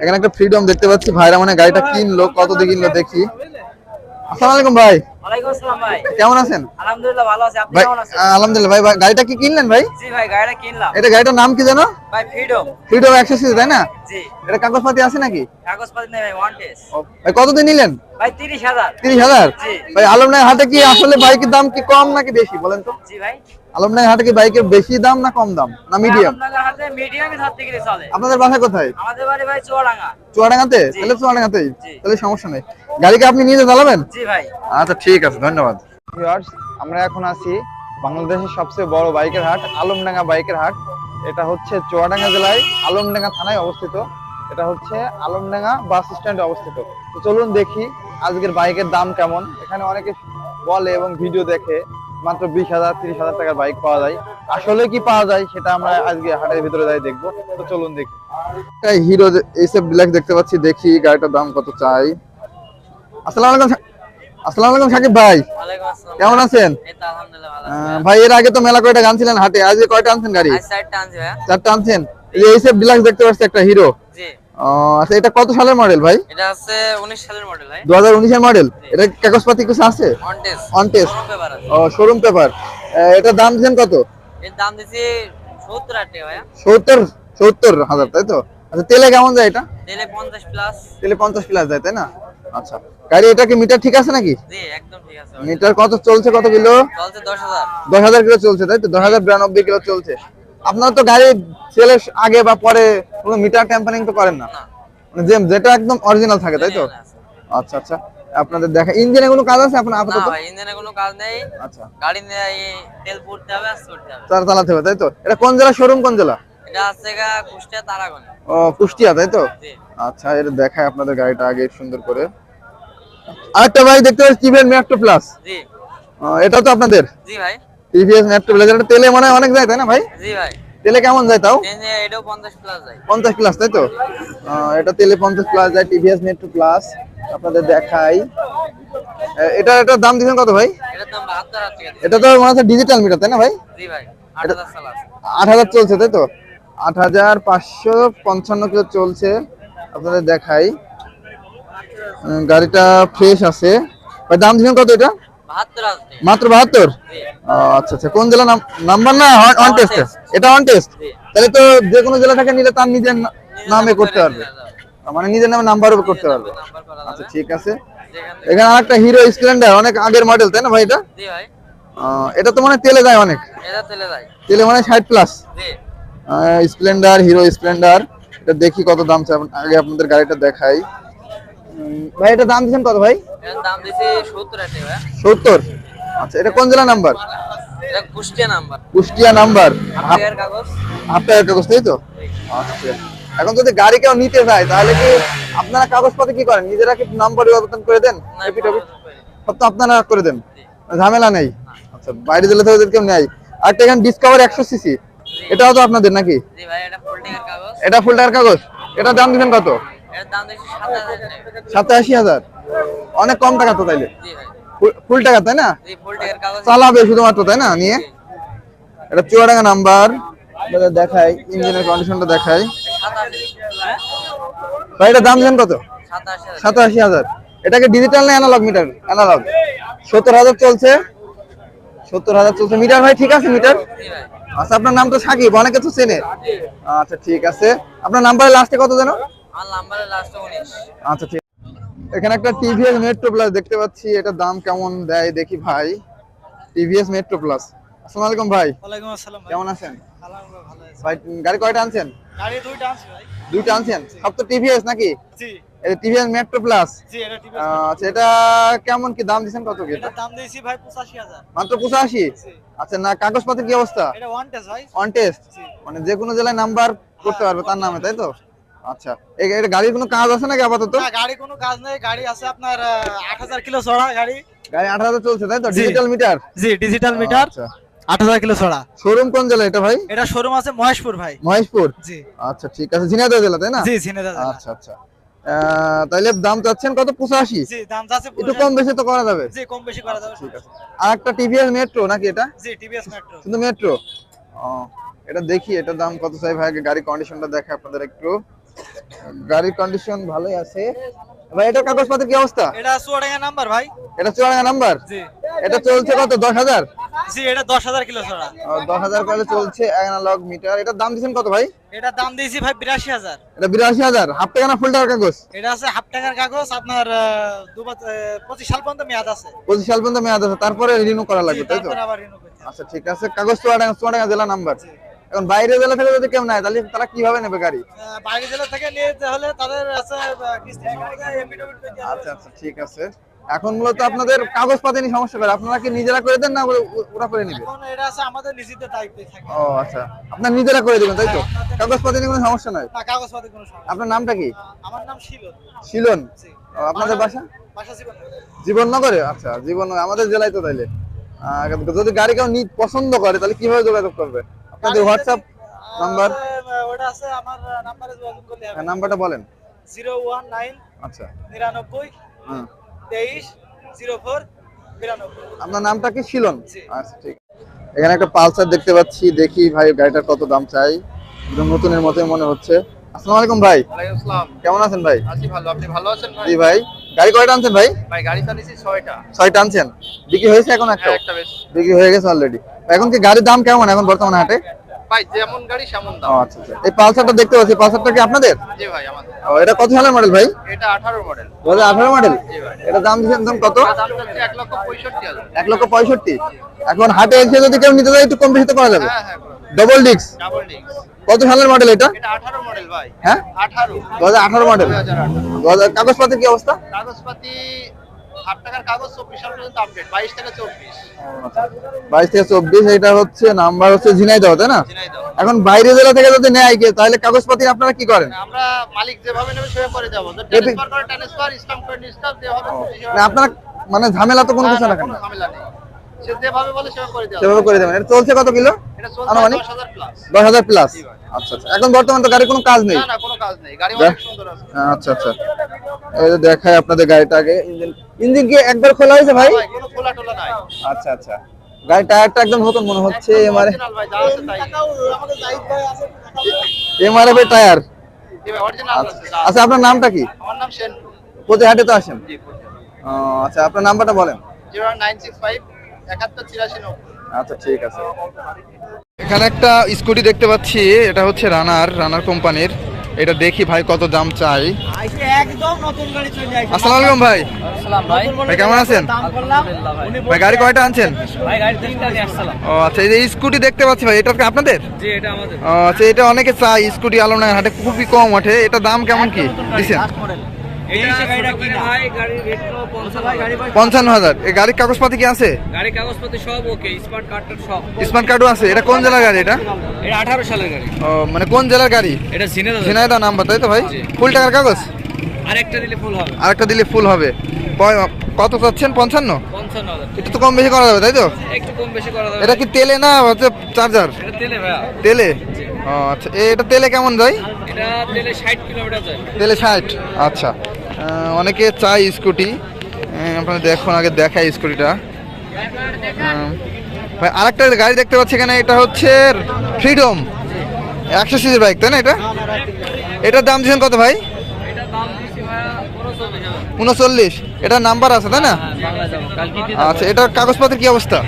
এখানে একটা ফ্রিডম দেখতে পাচ্ছি। ভাইরা মানে গাড়িটা কিনলো, কত দিয়ে কিনলো দেখি। আসসালামু আলাইকুম ভাই ভাই। কেমন আছেন? আলহামদুলিল্লাহ ভালো আছি। আপনি ভাই কেমন আছেন? আলহামদুলিল্লাহ ভাই ভাই, গাড়িটা কি কিনলেন ভাই? জি ভাই গাড়িটা কিনলাম। এটা গাড়িটার নাম কি জানো ভাই ফ্রিডম তাই না? জি। এটা কাগজপাতি আছে নাকি? কাগজপাতি নেই ভাই ওয়ান টেস্ট ভাই কত দিয়ে নিলেন? ভাই জি। ভাই আলমনাই হাটে কি আসলে বাইকের দাম কি কম নাকি বেশি বলেন তো? জি ভাই। আলমনাই হাটে কি বাইকের বেশি দাম না কম দাম? না মিডিয়াম আপনাদের হাতে মিডিয়ামই ধরতে গেলে চলে। আপনাদের বাসা কোথায়? আমাদের বাড়ি ভাই চুয়াডাঙ্গা। চুয়াডাঙ্গাতে? তাহলে চুয়াডাঙ্গাতেই। তাহলে সমস্যা নেই। গাড়িকে আপনি নিজে চালাবেন? জি ভাই। আচ্ছা ঠিক আছে ধন্যবাদ। আমরা এখন আছি বাংলাদেশের সবচেয়ে বড় বাইকের হাট আলমডাঙ্গা বাইকের হাট। এটা হচ্ছে চুয়াডাঙ্গা জেলায় আলমডাঙ্গা থানায় অবস্থিত। এটা হচ্ছে আলমডাঙ্গা বাস স্ট্যান্ডে অবস্থিত। তো চলুন দেখি আজকের বাইকের দাম কেমন। এখানে অনেকে বলে এবং ভিডিও দেখে মাত্র বিশ হাজার তিরিশ হাজার টাকার বাইক পাওয়া যায়। আসলে কি পাওয়া যায় সেটা আমরা আজকে হাটের ভিতরে যাই দেখব। তো চলুন দেখি। হিরো এইসব ব্ল্যাক দেখতে পাচ্ছি দেখি গাড়িটার দাম কত চাই। আসসালামু আলাইকুম আসসালামু আলাইকুম সাকিব ভাই। কেমন আছেন? ভাই এর আগে তো মেলা কয়টা আনছিলেন হাটে? আজকে কয়টা আনছেন গাড়ি? চারটা আনছেন? এই ডিলাক্স দেখতে পাচ্ছি একটা হিরো। আচ্ছা এটা কত সালের মডেল ভাই? এটা সালের মডেল ভাই। মডেল? এটা কাগজপাতি কিছু আছে? ওয়ান টেস্ট অন টেস্ট ও শোরুম পেপার এটার দাম দিচ্ছেন কত? এর দাম দিছি সত্তর হাজার টাকা ভাইয়া। সত্তর সত্তর হাজার তাই তো? আচ্ছা তেলে কেমন যায় এটা? তেলে পঞ্চাশ প্লাস তেলে পঞ্চাশ প্লাস যায় তাই না? আচ্ছা। গাড়ি এটা কি মিটার ঠিক আছে নাকি? জি একদম ঠিক আছে। মিটার কত চলছে কত কিলো? চলছে দশ হাজার। কিলো চলছে তাই তো? দশ হাজার বিরানব্বই কিলো চলছে। আপনার তো গাড়ি সেলের আগে বা পরে কোনো মিটার ট্যাম্পারিং তো করেন না? না। মানে যে যেটা একদম অরিজিনাল থাকে তাই তো? আচ্ছা আচ্ছা। আপনাদের দেখা ইঞ্জিনে কোনো কাজ আছে আপনার না আপাতত? ভাই ইঞ্জিনে কোনো কাজ নেই। আচ্ছা। গাড়ি নিয়ে তেল পুড়তে হবে আর চড়তে হবে। তার চালাতে হবে তাই তো? এটা কোন জেলা? শোরুম কোন জেলা? এটা আছে গা কুষ্টিয়া তারাগঞ্জ। ও কুষ্টিয়া তাই তো? আচ্ছা এটা দেখায় আপনাদের গাড়িটা আগে সুন্দর করে। আরেকটা ভাই দেখতে পাচ্ছি টিভিএস মেট্রো প্লাস জি। এটা তো আপনাদের? জি ভাই। টিভিএস মেট্রো প্লাস এটা তেলে মনে অনেক যায় তাই না ভাই? জি ভাই। তেলে কেমন যায় তাও? এটাও পঞ্চাশ প্লাস যায়। পঞ্চাশ প্লাস তাই তো? এটা তেলে পঞ্চাশ প্লাস যায় টিভিএস মেট্রো প্লাস আপনাদের দেখাই। এটা এটার দাম দিচ্ছেন কত ভাই। এটা তো মনে হচ্ছে ডিজিটাল মিটার তাই না ভাই? জি ভাই আট হাজার চলছে তাই তো? আট হাজার পাঁচশো পঞ্চান্ন কিলো চলছে আপনাদের দেখাই। গাড়িটা ফ্রেশ আছে। ভাই দাম দিচ্ছেন কত এটা? মাত্র বাহাত্তর? আচ্ছা আচ্ছা। কোন জেলা নাম্বার না? অন টেস্ট এটা অন টেস্ট তাহলে তো যে কোনো জেলা থেকে নিলে তার নিজের নামে করতে পারবে। মানে নিজের নামে নাম্বার উপর করতে পারবে। আচ্ছা ঠিক আছে। এখানে আরেকটা হিরো স্প্লেন্ডার অনেক আগের মডেল তাই না ভাই এটা? এটা তো মানে তেলে যায় অনেক। তেলে মানে ষাট প্লাস স্প্লেন্ডার হিরো স্প্লেন্ডার এটা দেখি কত দাম আগে আপনাদের গাড়িটা দেখাই। ভাই এটা দাম দিচ্ছেন কত ভাই? দাম দিছি সত্তর আচ্ছা এটা কোন জেলা নাম্বার? এটা কুষ্টিয়া নাম্বার। কুষ্টিয়া নাম্বার। আপনার কাগজ। হাফ কাগজ তাই তো? আচ্ছা। এখন যদি গাড়ি কেউ নিতে চায় তাহলে কি আপনারা কাগজপত্র কি করেন? নিজেরা কি নাম পরিবর্তন করে দেন? এপিট ওপিট? সব তো আপনারা করে দেন। ঝামেলা নেই। আচ্ছা বাইরে জেলা থেকে কেউ নেয় আর এখানে ডিসকভার একশো সিসি। এটাও তো আপনাদের নাকি? জি ভাই এটা ফুল টেকার কাগজ। এটা ফুল টাকার কাগজ? এটা দাম দিবেন কত? সাতাশি হাজার। অনেক কম টাকা তো তাইলে। ফুল- টাকা তাই না? চালাবে শুধুমাত্র তাই না নিয়ে? এটা চুয়াডাঙ্গা নাম্বার দেখাই ইঞ্জিনের কন্ডিশনটা দেখাই। ভাই এটা দাম দিবেন কত? সাতাশি হাজার। এটাকে ডিজিটাল না অ্যানালগ মিটার অ্যানালগ সত্তর হাজার চলছে। সত্তর হাজার চলছে। মিটার ভাই ঠিক আছে মিটার? আচ্ছা আপনার নাম তো সাকিব অনেকে তো চেনে। আচ্ছা ঠিক আছে। আপনার নাম্বারের লাস্টে কত যেন? লাস্ট আচ্ছা ঠিক। এখানে একটা টিভিএস মেট্রো প্লাস দেখতে পাচ্ছি। এটার দাম কেমন দেয় দেখি ভাই। টিভিএস মেট্রো প্লাস আসসালামু আলাইকুম ভাই। ওয়ালাইকুম আসসালাম কেমন আছেন? আলহামদুলিল্লাহ ভালো আছি। ভাই গাড়ি কয়টা আনছেন? গাড়ি দুইটা আছে ভাই। দুইটা আনছেন? সব তো টিভিএস নাকি? জি। এটা টিভিএস মেট্রো প্লাস জি এটা টিভি আচ্ছা এটা কেমন কি দাম দিচ্ছেন কত কি? এটা? দাম দিয়েছি ভাই পঁচাশি হাজার। মাত্র পঁচাশি? জি। আচ্ছা না কাগজপত্রের কি অবস্থা? এটা ওয়ান টেস্ট ভাই। অন টেস্ট মানে যে কোনো জেলায় নাম্বার করতে পারবে তার নামে তাই তো? আচ্ছা। এটা গাড়ির কোনো কাজ আছে নাকি আপাতত? না গাড়ি কোনো কাজ নেই। গাড়ি আছে আপনার আট হাজার কিলো ছড়া গাড়ি। গাড়ি আট হাজার চলছে তাই তো? ডিজিটাল মিটার জি ডিজিটাল মিটার আচ্ছা। আট হাজার কিলো ছড়া। শোরুম কোন জেলা এটা ভাই? এটা শোরুম আছে মহেশপুর ভাই। মহেশপুর? জি। আচ্ছা ঠিক আছে। ঝিনাইদহ জেলা তাই না? জি দাদা আচ্ছা আচ্ছা। তাইলে দাম চাচ্ছেন কত? পঁচাশি। জি দাম চাচ্ছে একটু কম বেশি তো করা যাবে। জি কম বেশি করা যাবে। ঠিক আছে। আর একটা টিভিএস মেট্রো নাকি এটা? জি টিভিএস মেট্রো শুধু মেট্রো এটা দেখি এটার দাম কত চাই ভাই? আগে গাড়ি কন্ডিশনটা দেখে আপনাদের একটু। গাড়ির কন্ডিশন ভালোই আছে। ভাই এটার কাগজপত্রের কি অবস্থা? এটা চুয়াডাঙ্গা নাম্বার ভাই। এটা চুয়াডাঙ্গা নাম্বার জি। এটা চলছে কত দশ হাজার? জি এটা দশ হাজার কিলো ছড়া। দশ হাজার করে চলছে অ্যানালগ মিটার এটার দাম দিচ্ছেন কত ভাই? এটার দাম দিয়েছি ভাই বিরাশি হাজার। এটা বিরাশি হাজার। হাফ টাকা না ফুল টাকার কাগজ? এটা আছে হাফ টাকার কাগজ আপনার আহ, দু বছর, আহ, পঁচিশ সাল পর্যন্ত মেয়াদ আছে। পঁচিশ সাল পর্যন্ত মেয়াদ আছে। তারপরে রিনিউ করা লাগবে তাই তো। আচ্ছা ঠিক আছে। কাগজ চুয়াডাঙ্গা চুয়াডাঙ্গা জেলা নাম্বার এখন বাইরে জেলা থেকে যদি কেউ নেয় তাহলে তারা কীভাবে নেবে গাড়ি? বাইরে জেলা থেকে নিয়ে হলে তাদের আছে। আচ্ছা আচ্ছা ঠিক আছে। এখন মূলত আপনাদের কাগজপাতি নিয়ে সমস্যা করে আপনারা কি নিজেরা করে দেন না ওরা- করে নিবে? এখন এটা আছে আমাদের নিজেদের দায়িত্বে থাকে। ও আচ্ছা। আপনার নিজেরা করে দিবেন তাই তো? কাগজপাতি নিয়ে কোনো সমস্যা নাই? না কাগজপাতি কোনো সমস্যা আপনার নামটা কি? আমার নাম শিল শিলন? ও, আপনাদের বাসা বাসা? জীবন জীবননগরে? আচ্ছা জীবননগর আমাদের জেলায় তো তাইলে। যদি গাড়ি কেউ পছন্দ করে তাহলে কীভাবে যোগাযোগ করবে? আপনাদের হোয়াটসঅ্যাপ নাম্বার ওটা আছে আমার নাম্বারে যোগাযোগ করলে হবে। নাম্বারটা বলেন। জিরো ওয়ান নাইন আচ্ছা। নিরানব্বই হুম। তেইশ জিরো ফোর বিরানব্বই। আপনার নামটা কি? শিলন? আচ্ছা ঠিক। এখানে একটা পালসার দেখতে পাচ্ছি দেখি ভাই গাড়িটার কত দাম চাই। একদম নতুনের মতোই মনে হচ্ছে। আসসালামু আলাইকুম ভাই। ওয়ালাইকুম আসসালাম। কেমন আছেন ভাই? আছি ভালো আপনি ভালো আছেন ভাই? জি ভাই। গাড়ি কয়টা আনছেন ভাই? ভাই গাড়ি চালিয়েছি ছয়টা। ছয়টা আনছেন? বিক্রি হয়েছে এখন একটা? হ্যাঁ একটা বেশ। বিক্রি হয়ে গেছে অলরেডি এখন কি গাড়ির দাম কেমন এখন বর্তমানে হাটে? ভাই যেমন গাড়ি সেমন দাম। আচ্ছা আচ্ছা। এই পালসারটা দেখতে পাচ্ছি পালসারটা কি আপনাদের? জি ভাই আমাদের। ও এটা কত সালের মডেল ভাই? এটা আঠারো মডেল দু হাজার আঠারো মডেল জি ভাই। এটা দাম দিচ্ছেন দাম কত? দাম যাচ্ছে এক লক্ষ পঁয়ষট্টি হাজার। এক লক্ষ পঁয়ষট্টি। এখন হাটে এসে যদি কেউ নিতে যায় একটু কম বেশি তো করা যাবে? হ্যাঁ হ্যাঁ ডবল ডিস্ক কত সালের মডেল এটা? এটা আঠারো মডেল ভাই। হ্যাঁ? আঠারো। দু হাজার আঠারো মডেল কি অবস্থা? কাগজপাতি আট টাকার কাগজ চব্বিশ সাল পর্যন্ত আপডেট বাইশ থেকে চব্বিশ। বাইশ থেকে চব্বিশ এটা হচ্ছে নাম্বার হচ্ছে ঝিনাইদহ তাই না? এখন বাইরে জেলা থেকে যদি নেয় তাহলে কাগজপাতি আপনারা কি করেন? আমরা মালিক যেভাবে নেবে সেভাবে করে দেবো। এটি- ট্রান্সফার করে ট্রান্সফার স্টাম্প করে স্টাম্প যেভাবে খুশি না আপনারা মানে ঝামেলা তো কোনো কিছু না, রাখেন না ঝামেলা নেই। সে যেভাবে বলে সেভাবে করে দেওয়া সেভাবে করে দেবেন এটা চলছে কত কিলো? এটা চলছে আনুমানিক? দশ হাজার প্লাস দশ হাজার প্লাস আচ্ছা আচ্ছা। এখন বর্তমানে তো গাড়ির কোনো কাজ নেই। না না কোনো কাজ নেই। গাড়ি অনেক সুন্দর আছে। আচ্ছা আচ্ছা। এই যে দেখায় আপনাদের গাড়িটা আগে। ইঞ্জিন ইঞ্জিন কি একবার খোলা হয়েছে ভাই? কোনো খোলা টোলা নাই। আচ্ছা আচ্ছা। গাড়ির টায়ারটা একদম নতুন মনে হচ্ছে এমআরএফ এমআরএফ এর টায়ার। অরিজিনাল আছে আচ্ছা আপনার নামটা কি? আমার নাম প্রতি হাটে তো আসেন? আচ্ছা আপনার নাম্বারটা বলেন। জিরো নাইন সিক্স ফাইভ আচ্ছা ঠিক আছে। এখানে একটা স্কুটি দেখতে পাচ্ছি এটা হচ্ছে রানার রানার কোম্পানির। এটা দেখি ভাই কত দাম চাই। আসসালামু আলাইকুম ভাই। ভাই। ভাই কেমন আছেন? দাম করলাম উনি ভাই। গাড়ি কয়টা আনছেন? ও আচ্ছা এই যে স্কুটি দেখতে পাচ্ছি ভাই এটা কি আপনাদের? জি এটা ও, আচ্ছা এটা অনেকে চাই স্কুটি আলমনগর হাটে খুবই কম ওঠে। এটা দাম কেমন কি? দিচ্ছেন গাড়ির পঞ্চান্ন ভাই গাড়ি পঞ্চান্ন হাজার। এই গাড়ির কাগজপাতি কি আছে? গাড়ি কাগজপত্র সব ওকে স্মার্ট কার্ডটার সব। স্মার্ট কার্ডও আছে। এটা কোন জেলার গাড়ি এটা? এটা আঠারো সালের গাড়ি। ও মানে কোন জেলার গাড়ি? এটা ঝিনে ঝিনাইদহ নাম্বার তাই তো ভাই? ফুল টাকার কাগজ? আরেকটা দিলে ফুল হবে। আরেকটা দিলে ফুল হবে। কত চাচ্ছেন? পঞ্চান্ন? একটু তো কম বেশি করা যাবে তাই তো? একটু কম বেশি করা যাবে। এটা কি তেলে না হচ্ছে চার্জার এটা তেলে ভাইয়া। তেলে? ও আচ্ছা। এ- এটা তেলে কেমন যায়? এটা তেলে ষাট কিলোমিটার যায়। তেলে ষাট। আচ্ছা। অনেকে চাই স্কুটি। আপনারা দেখুন, আগে দেখাই স্কুটিটা। ভাই, আরেকটা গাড়ি দেখতে পাচ্ছি এখানে, এটা হচ্ছে ফ্রিডম একশো সিসির বাইক, তাই না এটা? এটার দাম দিচ্ছেন কত ভাই? এটা উনচল্লিশ। এটার নাম্বার আছে, তাই না? আচ্ছা এটার কাগজপত্রের কি অবস্থা?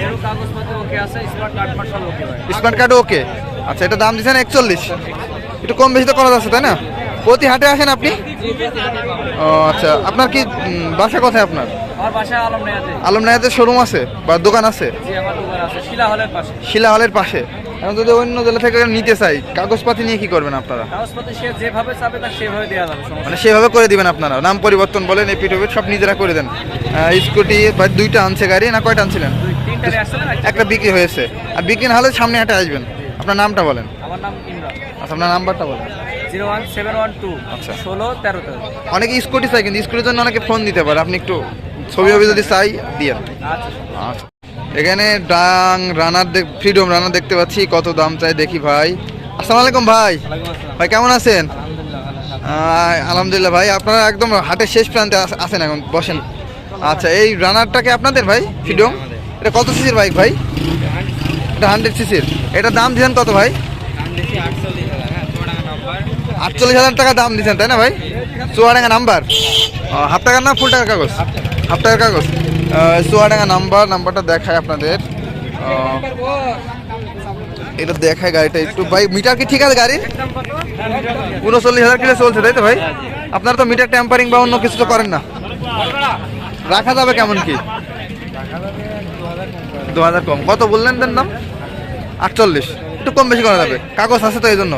Smart card okay. আচ্ছা এটা দাম দিচ্ছেন একচল্লিশ। একটু কম বেশি তো করা যাচ্ছে, তাই না? প্রতি হাটে আসেন আপনি? ও আচ্ছা। আপনার কি বাসা কোথায় আপনার? আলম নেয়াতে। নায়াতের শোরুম আছে বা দোকান আছে? শিলা হলের পাশে। এখন যদি অন্য জেলা থেকে নিতে চাই কাগজপাতি নিয়ে কি করবেন আপনারা? যেভাবে সেভাবে দেওয়া যাবে মানে সেভাবে করে দিবেন আপনারা? নাম পরিবর্তন বলেন এই এপিটোপিট সব নিজেরা করে দেন। স্কুটি বা দুইটা আনছে গাড়ি না কয়টা আনছিলেন? একটা বিক্রি হয়েছে। আর বিক্রি না হলে সামনে হাটে আসবেন। আপনার নামটা বলেন। আমার নাম আচ্ছা আপনার নাম্বারটা বলেন। Zero one seven one two আচ্ছা। ষোলো তেরো তেরো। অনেকে স্কুটি চাই কিন্তু স্কুটির জন্য অনেকে ফোন দিতে পারে। আপনি একটু ছবি ছবি যদি চাই দিয়েন আচ্ছা। আচ্ছা। এখানে ডাং রানার ফ্রিডম রানার দেখতে পাচ্ছি কত দাম চাই দেখি ভাই। আসসালামু আলাইকুম ভাই। ভাই কেমন আছেন? আলহামদুলিল্লাহ ভাই। আপনারা একদম হাটের শেষ প্রান্তে আছেন এখন বসেন। আচ্ছা এই রানারটাকে আপনাদের ভাই ফ্রিডম? এটা কত সিসির বাইক ভাই? এটা হান্ড্রেড সিসির। এটা দাম দিলেন কত ভাই? আটচল্লিশ হাজার টাকা দাম দিচ্ছেন তাই না ভাই? চুয়াডাঙ্গা নাম্বার। হাফ টাকার না ফুল টাকার কাগজ? হাফ টাকার কাগজ। চুয়াডাঙ্গা নাম্বার, নাম্বারটা দেখায় আপনাদের। এটা দেখায় গাড়িটা একটু। ভাই, মিটার কি ঠিক আছে গাড়ির? উনচল্লিশ হাজার কিলো চলছে, তাই তো ভাই? আপনারা তো মিটার ট্যাম্পারিং বা অন্য কিছু তো করেন না। রাখা যাবে কেমন কি? দু হাজার কম। কত বললেন তার নাম? আটচল্লিশ। একটু কম বেশি করা যাবে। কাগজ আছে তো এই জন্য।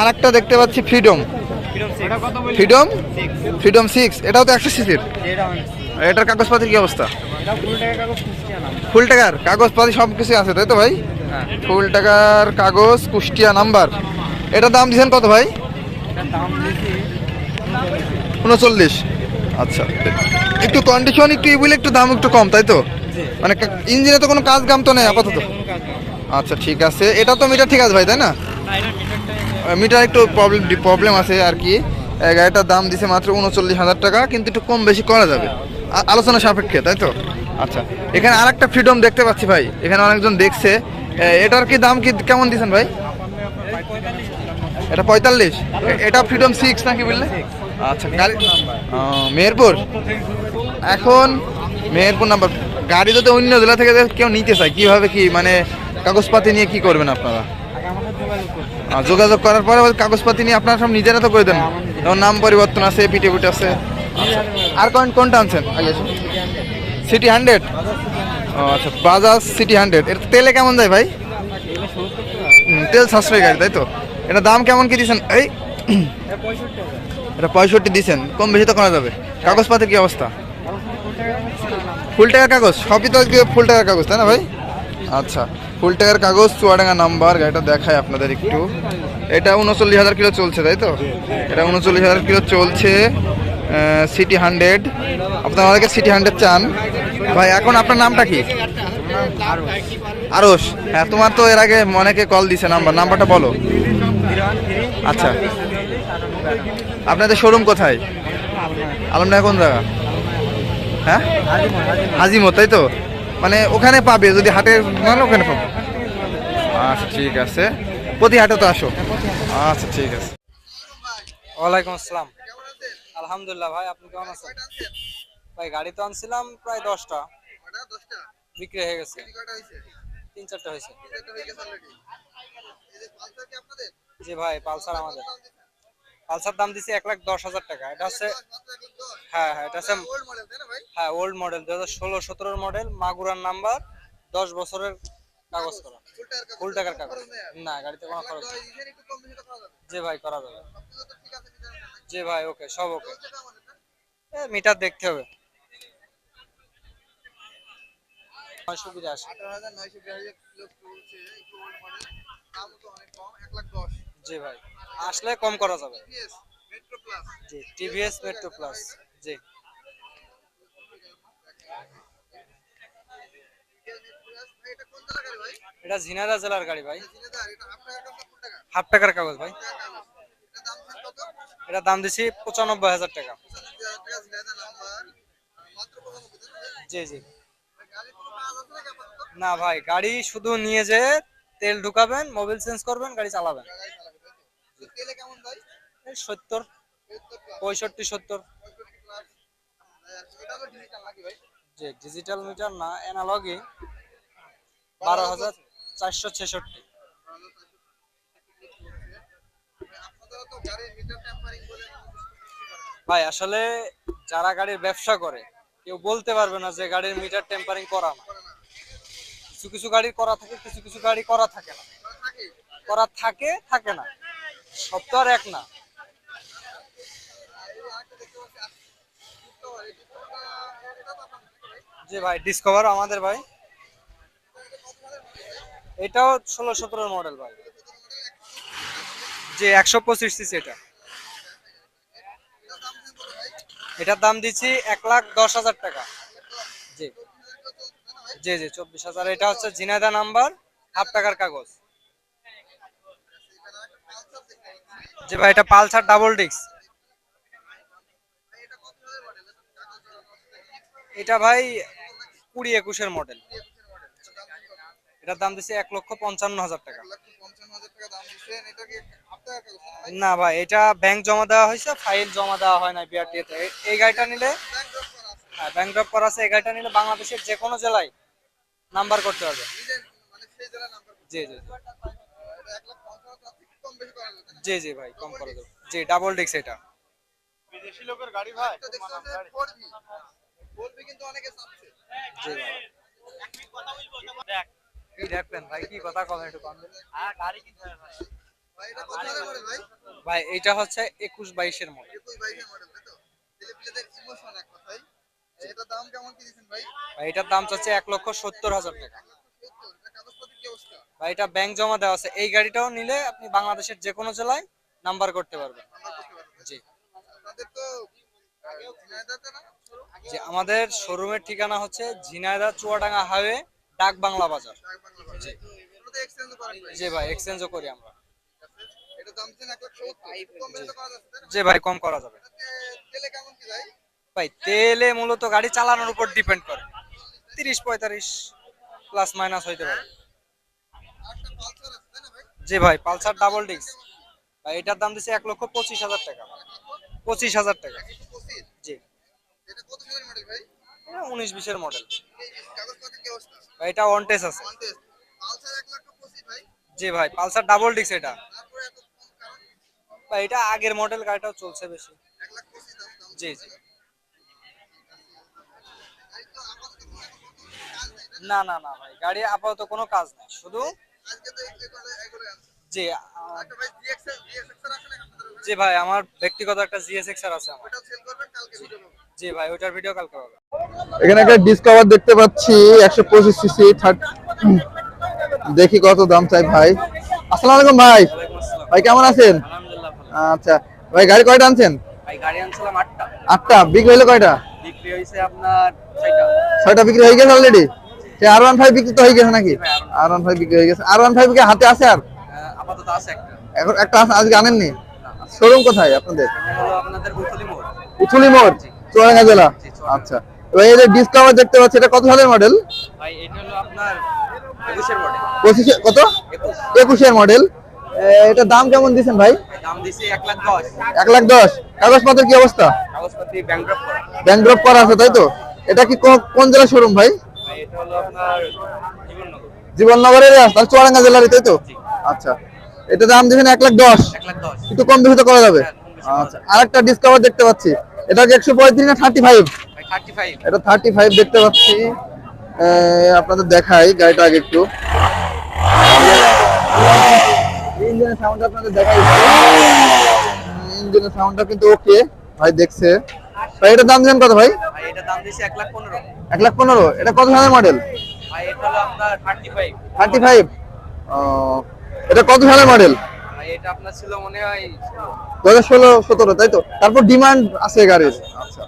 আর একটা দেখতে পাচ্ছি ফ্রিডম ফ্রিডম ফ্রিডম সিক্স এটাও তো একশো সিসির। এটার কাগজপাতির কি অবস্থা? ফুল টাকার কাগজপাতি সব কিছু আছে তাই তো ভাই? ফুল টাকার কাগজ কুষ্টিয়া নাম্বার। এটার দাম দিয়েছেন কত ভাই? উনচল্লিশ। আচ্ছা একটু কন্ডিশন একটু ই বলে একটু দাম একটু কম তাই তো? মানে ইঞ্জিনে তো কোনো কাজ কাম তো নেই আপাতত? আচ্ছা ঠিক আছে। এটা তো মিটার ঠিক আছে ভাই তাই না? মিটার একটু প্রবলেম প্রবলেম আছে আর কি। গাড়িটার দাম দিছে মাত্র উনচল্লিশ হাজার টাকা, কিন্তু একটু কম বেশি করা যাবে। আলোচনা সাপেক্ষে, তাই তো? আচ্ছা এখানে আর একটা ফ্রিডম দেখতে পাচ্ছি ভাই। এখানে অনেকজন দেখছে। এটার কি দাম কি, কেমন দিচ্ছেন ভাই? এটা পঁয়তাল্লিশ? এটা ফ্রিডম সিক্স নাকি বললে আচ্ছা গাড়ি মেহেরপুর? এখন মেহেরপুর নাম্বার গাড়ি যদি অন্য জেলা থেকে কেউ নিতে চায়, কীভাবে কি মানে কাগজপাতি নিয়ে কি করবেন আপনারা? যোগাযোগ করার পরে কাগজপাতি নিয়ে আপনারা সব নিজেরা তো করে দেন। যেমন নাম পরিবর্তন আছে পিটে পিটে আছে। আর কোন কোনটা আনছেন? সিটি হান্ড্রেড ও আচ্ছা বাজাজ সিটি হান্ড্রেড এর তেলে কেমন যায় ভাই? তেল সাশ্রয় গাড়ি তাই তো? এটা দাম কেমন কি দিচ্ছেন? এই এটা পঁয়ষট্টি দিচ্ছেন। কম বেশি তো করা যাবে। কাগজপাতির কি অবস্থা? ফুল টাকার কাগজ? সবই তো ফুল টাকার কাগজ তাই না ভাই? আচ্ছা। ফুল টাকার কাগজ, চুয়াডাঙ্গা নাম্বার, গাড়িটা দেখায় আপনাদের একটু। এটা উনচল্লিশ হাজার কিলো চলছে, তাই তো? এটা উনচল্লিশ হাজার কিলো চলছে সিটি হান্ড্রেড আপনারা অনেকে সিটি হান্ড্রেড চান। ভাই, এখন আপনার নামটা কি? আরস হ্যাঁ তোমার তো এর আগে অনেকে কল দিছে নাম্বার। নাম্বারটা বলো। আচ্ছা। আপনাদের শোরুম কোথায়? আলমডাঙ্গা কোন জায়গা? হ্যাঁ? হাজিমো তাই তো? মানে ওখানে পাবে যদি হাটে মানে ওখানে পাবে। আচ্ছা ঠিক আছে। প্রতি হাটে তো আসো। আচ্ছা ঠিক আছে। ওয়ালাইকুম আসসালাম। আলহামদুলিল্লাহ ভাই আপনি কেমন আছেন? ভাই গাড়ি তো আনছিলাম প্রায় দশটা। বিক্রি হয়ে গেছে। তিন চারটা হয়েছে। জি ভাই পালসার আমাদের। পালসার দাম দিছি এক লাখ দশ হাজার টাকা। এটা হচ্ছে হ্যাঁ হ্যাঁ এটা হচ্ছে হ্যাঁ ওল্ড মডেল দু হাজার ষোলো সতেরোর মডেল মাগুরার নাম্বার দশ বছরের কাগজ করা। ফুল টাকার কাগজ। না গাড়িতে কোনো খরচ নেই। জি ভাই করা যাবে। জি ভাই ওকে সব ওকে। মিটার দেখতে হবে। নয়শো বিরাশি জি ভাই আসলে কম করা যাবে। জি টিভিএস মেট্রো প্লাস জি। এটা ঝিনাইদহ জেলার গাড়ি ভাই। হাফ টাকার কাগজ ভাই। এটা দাম দিছি পঁচানব্বই হাজার টাকা। জি জি। না ভাই, গাড়ি শুধু নিয়ে যে তেল ঢুকাবেন মোবিল চেঞ্জ করবেন, গাড়ি চালাবেন। সত্তর, পঁয়ষট্টি, সত্তর। জি ডিজিটাল মিটার না অ্যানালগই বারো হাজার চারশো ছেষট্টি। ভাই, আসলে যারা গাড়ির ব্যবসা করে, কেউ বলতে পারবে না যে গাড়ির মিটার টেম্পারিং করা না। কিছু কিছু গাড়ি করা থাকে, কিছু কিছু গাড়ি করা থাকে না। করা থাকে থাকে না। সব তো আর এক না। জি ভাই ডিসকভার আমাদের ভাই। এটাও ষোলো সতেরোর মডেল ভাই। যে একশো পঁচিশ সিসি এটা। এটার দাম দিচ্ছি এক লাখ দশ হাজার টাকা। জি। জি জি, চব্বিশ হাজার। এটা হচ্ছে ঝিনাইদা নাম্বার, হাফ টাকার কাগজ। জি ভাই, এটা পালসার ডাবল ডিস্ক এটা ভাই কুড়ি একুশের মডেল এটার দাম দিচ্ছে এক লক্ষ পঞ্চান্ন হাজার টাকা। না ভাই এটা ব্যাংক জমা দেওয়া হয়েছে ফাইল জমা দেওয়া হয় না বিআরটি তে। এই গাড়িটা নিলে হ্যাঁ ব্যাংক ড্রপ করা আছে। এই গাড়িটা নিলে বাংলাদেশের যে কোনো জেলায় নাম্বার করতে হবে। জি জি। জি জি ভাই কম করে দেবো জি ডাবল ডিক্স এটা। বিদেশি লোকের গাড়ি ভাই। জি ভাই। কি দেখবেন ভাই? কি কথা কম একটু কম দিন। ভাই। এটা হচ্ছে একুশ বাইশের মডেল ভাই? এটার দাম চাচ্ছে এক লক্ষ সত্তর হাজার টাকা। ভাই এটা ব্যাংক জমা দেওয়া আছে। এই গাড়িটাও নিলে আপনি বাংলাদেশের যে কোনো জেলায় নাম্বার করতে পারবেন। জি। যে আমাদের শোরুমের ঠিকানা হচ্ছে ঝিনাইদহ চুয়াডাঙ্গা হাইওয়ে, ডাক বাংলা বাজার। জি। ভাই এক্সচেঞ্জও করি আমরা। জি ভাই, কম করা যাবে। ভাই, তেলে মূলত গাড়ি চালানোর উপর ডিপেন্ড করে। তিরিশ, পঁয়তাল্লিশ প্লাস মাইনাস হইতে পারে। জি ভাই, পালসার ডাবল ডিস্ক ভাই, এটার দাম দিচ্ছে এক লক্ষ পঁচিশ হাজার টাকা। পঁচিশ হাজার টাকা। এটা উনিশ বিশের মডেল ভাই এটা ওয়ান টেস আছে। জি ভাই পালসার ডাবল ডিস্ক এটা। ভাই এটা আগের মডেল গাড়িটাও চলছে বেশি। জি জি। না? না না ভাই গাড়ি আপাতত কোনো কাজ নাই। শুধু জি জি ভাই আমার ব্যক্তিগত একটা জিএসএক্স আর আছে আমার। জি ভাই ওইটার ভিডিও কালকে হবে। এখানে একটা ডিসকভার দেখতে পাচ্ছি একশো পঁচিশ সিসি দেখি কত দাম চাই ভাই। আসসালামু আলাইকুম ভাই। ভাই কেমন আছেন? আলহামদুলিল্লাহ আচ্ছা। ভাই গাড়ি কয়টা আনছেন? ভাই গাড়ি আনছিলাম আটটা। আটটা। বিক্রি হইল কয়টা? বিক্রি হয়েছে আপনার ছয়টা। ছয়টা বিক্রি হয়ে গেছে অলরেডি সে আর ওয়ান ফাইভ বিক্রি তো হয়ে গেছে নাকি? R15 আর ওয়ান ফাইভ বিক্রি হয়ে গেছে। আর ওয়ান ফাইভ হাতে আছে আর? আপাতত আছে একটা। এখন একটা আছে আজকে আনেননি? শোরুম কোথায় আপনাদের? হলো আপনাদের বুতলি মোড়। উথুলি মোড়? চুয়াডাঙ্গা জেলা? আচ্ছা। এই যে ডিসকাভার দেখতে পাচ্ছি এটা কত সালের মডেল ভাই এটা হলো আপনার একুশের মডেল পঁচিশে কত? একুশ। একুশের মডেল এটা দাম কেমন দিচ্ছেন ভাই? দাম দিছে এক লাখ দশ। এক লাখ দশ। কাগজপত্র কি অবস্থা? কাগজপাতি ব্যাংকড্রপ করা। ব্যাংকড্রপ করা আছে তাই তো? এটা কি কোন জেলা শোরুম ভাই? ভাই এটা হলো আপনার জীবননগর। জীবননগরের তাহলে চুয়াডাঙ্গা জেলারই তাই তো? আচ্ছা। এটা দাম দিবেন এক লাখ দশ। এক লাখ দশ। একটু কম বেশি তো করা যাবে। হ্যাঁ, আচ্ছা আরেকটা ডিসকাভার দেখতে পাচ্ছি। এটা কি একশো পঁয়ত্রিশ না থার্টি ফাইভ এটা থার্টি ফাইভ দেখতে পাচ্ছি। আপনাদের দেখাই গাড়িটা আগে একটু। ইঞ্জিনের সাউন্ড আপনাদের দেখাই। ইঞ্জিনের সাউন্ডটা কিন্তু ওকে ভাই দেখছে। ভাই এটার দাম দেন কত ভাই? এটা দাম এক লাখ পনেরো। এক লাখ পনেরো। এটা কত সালের মডেল ভাই এটা হলো আপনার থার্টি ফাইভ থার্টি ফাইভ এটা কত সালের মডেল এটা আপনার ছিল মনে হয় দু হাজার ষোলো সতেরো তাই তো? তারপর ডিমান্ড আছে গাড়ির। আচ্ছা।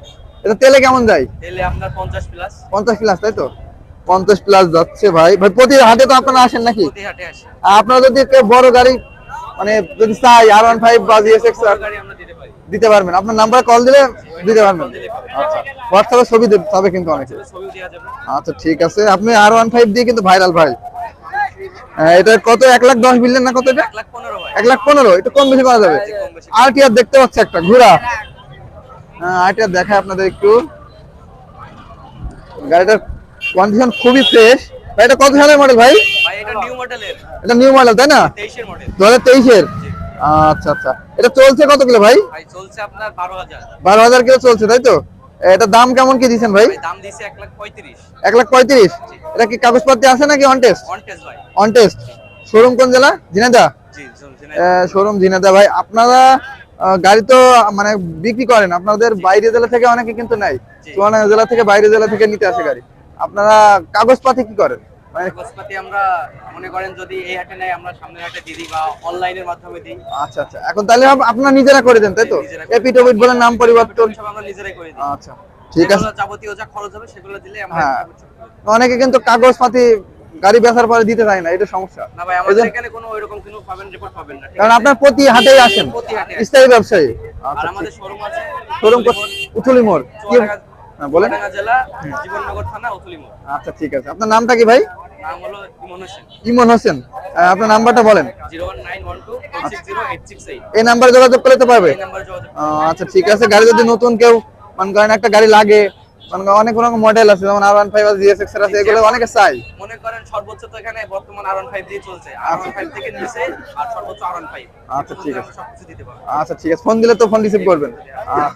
এটা তেলে কেমন যায়? তেলে আপনার পঞ্চাশ প্লাস পঞ্চাশ প্লাস তাই তো? পঞ্চাশ প্লাস যাচ্ছে ভাই। ভাই প্রতি হাটে তো আপনারা আসেন নাকি? প্রতি হাটে আসে। আর আপনারা যদি কেউ বড় গাড়ি মানে যদি চাই আর ওয়ান ফাইভ বা জিএসএক্স গাড়ি আমরা দিতে পারি। দিতে পারবেন। আপনার নাম্বার কল দিলে দিতে পারবেন। আচ্ছা হোয়াটসঅ্যাপে ছবি দিতে হবে কিন্তু অনেকে। ছবি দেওয়া যাবে। আচ্ছা ঠিক আছে। আপনি আর ওয়ান ফাইভ দিয়ে কিন্তু ভাইরাল ভাই। এটা কত? এক লাখ দশ না কত এটা? এক লাখ পনেরো কম বেশি করা যাবে? আর টি দেখতে পাচ্ছি একটা ঘোড়া। হ্যাঁ আর দেখায় আপনাদের একটু। গাড়িটার কন্ডিশন খুবই ফ্রেশ এটা কত সালের মডেল ভাই? এটা নিউ মডেল তাই না? দু হাজার তেইশের? আচ্ছা আচ্ছা। এটা চলছে কত কিলো ভাই? ভাই চলছে আপনার বারো হাজার। বারো হাজার কিলো চলছে তাই তো? এটা দাম কেমন কি দিছেন ভাই? দাম দিছে 1 লাখ পঁয়ত্রিশ। এক লাখ পঁয়ত্রিশ? এটা কি কাগজপত্র আছে নাকি অন টেস্ট অন টেস্ট ভাই। অন টেস্ট শোরুম কোন জেলা? জিনাদা জি জিনাদা শোরুম জিনাদা ভাই আপনারা গাড়ি তো মানে বিক্রি করেন। আপনাদের বাইরে জেলা থেকে অনেকে কিন্তু নাই। চুয়াডাঙ্গা জেলা থেকে বাইরে জেলা থেকে নিতে আসে গাড়ি। আপনারা কাগজপাতি কি করেন? মানে আমরা মনে করেন যদি এই হাটে নেই আমরা সামনের হাটে দিই বা অনলাইনের মাধ্যমে দিই। আচ্ছা আচ্ছা। এখন তাহলে আপনারা নিজেরা করে দেন তাই তো? নিজেরা করে এপিট ওপিট বলে নাম পরিবর্তন সব আমরা নিজেরাই করে দিই। আচ্ছা ঠিক আছে। যাবতীয় যা খরচ হবে সেগুলো দিলে আমরা হ্যাঁ। অনেকে কিন্তু কাগজপাতি গাড়ি বেচার পরে দিতে চায় না এটা সমস্যা। না ভাই আমাদের এখানে কোনো পাবেন রিপোর্ট পাবেন না কারণ আপনার প্রতি হাটেই আসেন। স্থায়ী ব্যবসায়ী। আর আমাদের শোরুম আছে। শোরুম উথুলি মোড়। বলেন। জেলা জীবননগর থানা আচ্ছা ঠিক আছে। আপনার নামটা কি ভাই? নাম হলো ইমন হোসেন। ইমন হোসেন। আপনার নাম্বারটা বলেন। এই নাম্বারে যোগাযোগ করলে তো পারবে। আচ্ছা ঠিক আছে। গাড়ি যদি নতুন কেউ মনে করেন একটা গাড়ি লাগে অনেক রকম মডেল আছে যেমন আর ওয়ান ফাইভ আছে জিএসএক্স আছে এগুলো অনেকে চাই মনে করেন সর্বোচ্চ তো এখানে বর্তমান আর ওয়ান ফাইভ দিয়ে চলছে। আর ওয়ান ফাইভ থেকে নিচে আর সর্বোচ্চ আর ওয়ান ফাইভ আচ্ছা, ঠিক আছে। আচ্ছা ঠিক আছে। ফোন দিলে তো ফোন রিসিভ করবেন। আচ্ছা